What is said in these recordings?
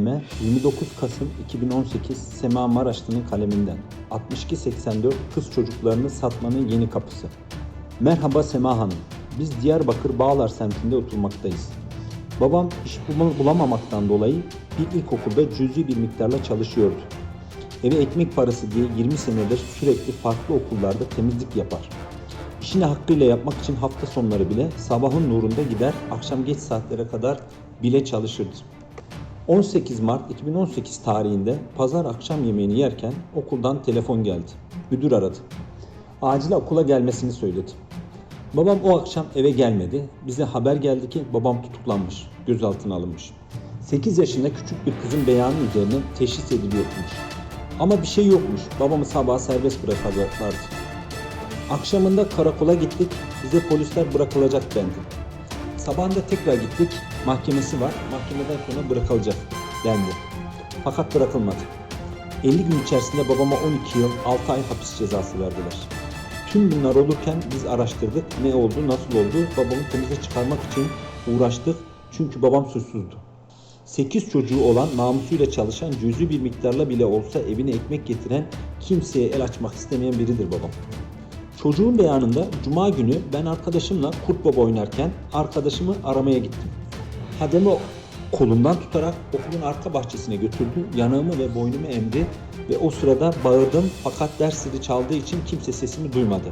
29 Kasım 2018 Sema Maraşlı'nın kaleminden 6284 kız çocuklarını satmanın yeni kapısı. Merhaba Sema Hanım. Biz Diyarbakır Bağlar semtinde oturmaktayız. Babam iş bul- bulamamaktan dolayı bir ilkokulda cüzi bir miktarla çalışıyordu. Eve ekmek parası diye 20 senedir sürekli farklı okullarda temizlik yapar. İşini hakkıyla yapmak için hafta sonları bile sabahın nurunda gider, akşam geç saatlere kadar bile çalışırdı. 18 Mart 2018 tarihinde pazar akşam yemeğini yerken okuldan telefon geldi. Müdür aradı. Acil okula gelmesini söyledi. Babam o akşam eve gelmedi. Bize haber geldi ki babam tutuklanmış, gözaltına alınmış. 8 yaşında küçük bir kızın beyanı üzerine teşhis ediliyormuş. Ama bir şey yokmuş. Babamı sabah serbest bırakacaklardı. Akşamında karakola gittik. Bize polisler bırakılacak dendi. Sabahında tekrar gittik. Mahkemesi var. Mahkemeden sonra bırakılacak dendi. Fakat bırakılmadı. 50 gün içerisinde babama 12 yıl 6 ay hapis cezası verdiler. Tüm bunlar olurken biz araştırdık. Ne oldu, nasıl oldu? Babamı temize çıkarmak için uğraştık. Çünkü babam suçsuzdu. 8 çocuğu olan, namusuyla çalışan, cüzi bir miktarla bile olsa evine ekmek getiren, kimseye el açmak istemeyen biridir babam. Çocuğun beyanında Cuma günü ben arkadaşımla Kurt Baba oynarken arkadaşımı aramaya gittim. Hademe kolumdan tutarak okulun arka bahçesine götürdü. Yanağımı ve boynumu emdi ve o sırada bağırdım fakat ders zili çaldığı için kimse sesimi duymadı.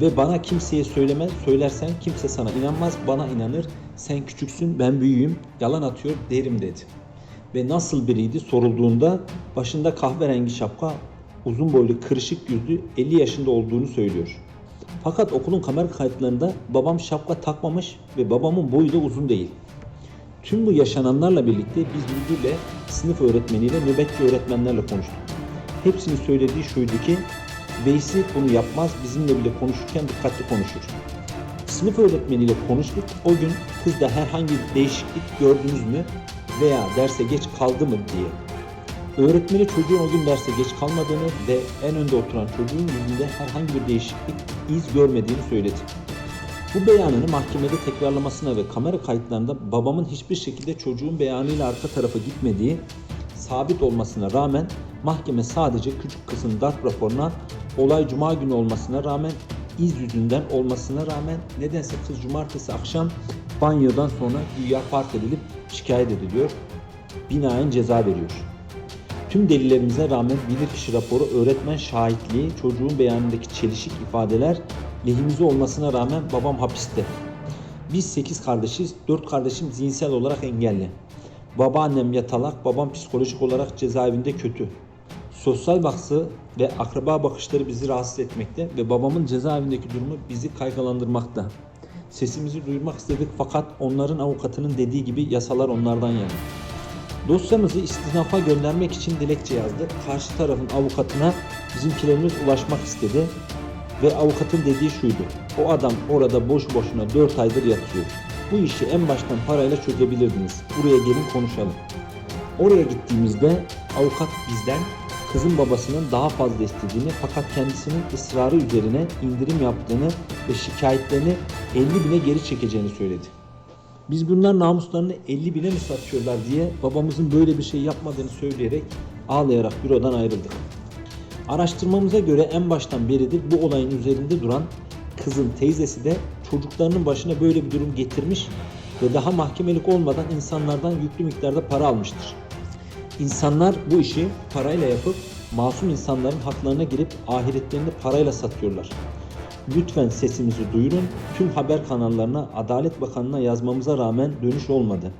Ve bana kimseye söyleme, söylersen kimse sana inanmaz, bana inanır. Sen küçüksün, ben büyüğüm, yalan atıyor derim dedi. Ve nasıl biriydi sorulduğunda başında kahverengi şapka, uzun boylu kırışık yüzlü 50 yaşında olduğunu söylüyor. Fakat okulun kamera kayıtlarında babam şapka takmamış ve babamın boyu da uzun değil. Tüm bu yaşananlarla birlikte biz müdürle, sınıf öğretmeniyle, nöbetçi öğretmenlerle konuştuk. Hepsinin söylediği şuydu ki, Veysi bunu yapmaz, bizimle bile konuşurken dikkatli konuşur. Sınıf öğretmeniyle konuştuk. O gün kızda herhangi bir değişiklik gördünüz mü veya derse geç kaldı mı diye. Öğretmeni çocuğun o gün derse geç kalmadığını ve en önde oturan çocuğun yüzünde herhangi bir değişiklik, iz görmediğini söyledi. Bu beyanını mahkemede tekrarlamasına ve kamera kayıtlarında babamın hiçbir şekilde çocuğun beyanıyla arka tarafa gitmediği sabit olmasına rağmen mahkeme sadece küçük kızın darp raporuna olay cuma günü olmasına rağmen iz yüzünden olmasına rağmen nedense kız cumartesi akşam banyodan sonra güya fark edilip şikayet ediliyor. Binaen ceza veriyor. Tüm delillerimize rağmen bilirkişi raporu, öğretmen şahitliği, çocuğun beyanındaki çelişik ifadeler lehimize olmasına rağmen babam hapiste. Biz 8 kardeşiz, 4 kardeşim zihinsel olarak engelli. Babaannem yatalak, babam psikolojik olarak cezaevinde kötü. Sosyal baksı ve akraba bakışları bizi rahatsız etmekte ve babamın cezaevindeki durumu bizi kaygılandırmakta. Sesimizi duyurmak istedik fakat onların avukatının dediği gibi yasalar onlardan yana. Dosyamızı istinafa göndermek için dilekçe yazdı. Karşı tarafın avukatına bizimkilerimiz ulaşmak istedi. Ve avukatın dediği şuydu. O adam orada boş boşuna 4 aydır yatıyor. Bu işi en baştan parayla çözebilirdiniz. Buraya gelin konuşalım. Oraya gittiğimizde avukat bizden kızın babasının daha fazla istediğini fakat kendisinin ısrarı üzerine indirim yaptığını ve şikayetlerini 50 bine geri çekeceğini söyledi. Biz bunlar namuslarını 50 bine mi satıyorlar diye babamızın böyle bir şey yapmadığını söyleyerek ağlayarak bürodan ayrıldık. Araştırmamıza göre en baştan beridir bu olayın üzerinde duran kızın teyzesi de çocuklarının başına böyle bir durum getirmiş ve daha mahkemelik olmadan insanlardan yüklü miktarda para almıştır. İnsanlar bu işi parayla yapıp masum insanların haklarına girip ahiretlerini parayla satıyorlar. Lütfen sesimizi duyurun. Tüm haber kanallarına Adalet Bakanı'na yazmamıza rağmen dönüş olmadı.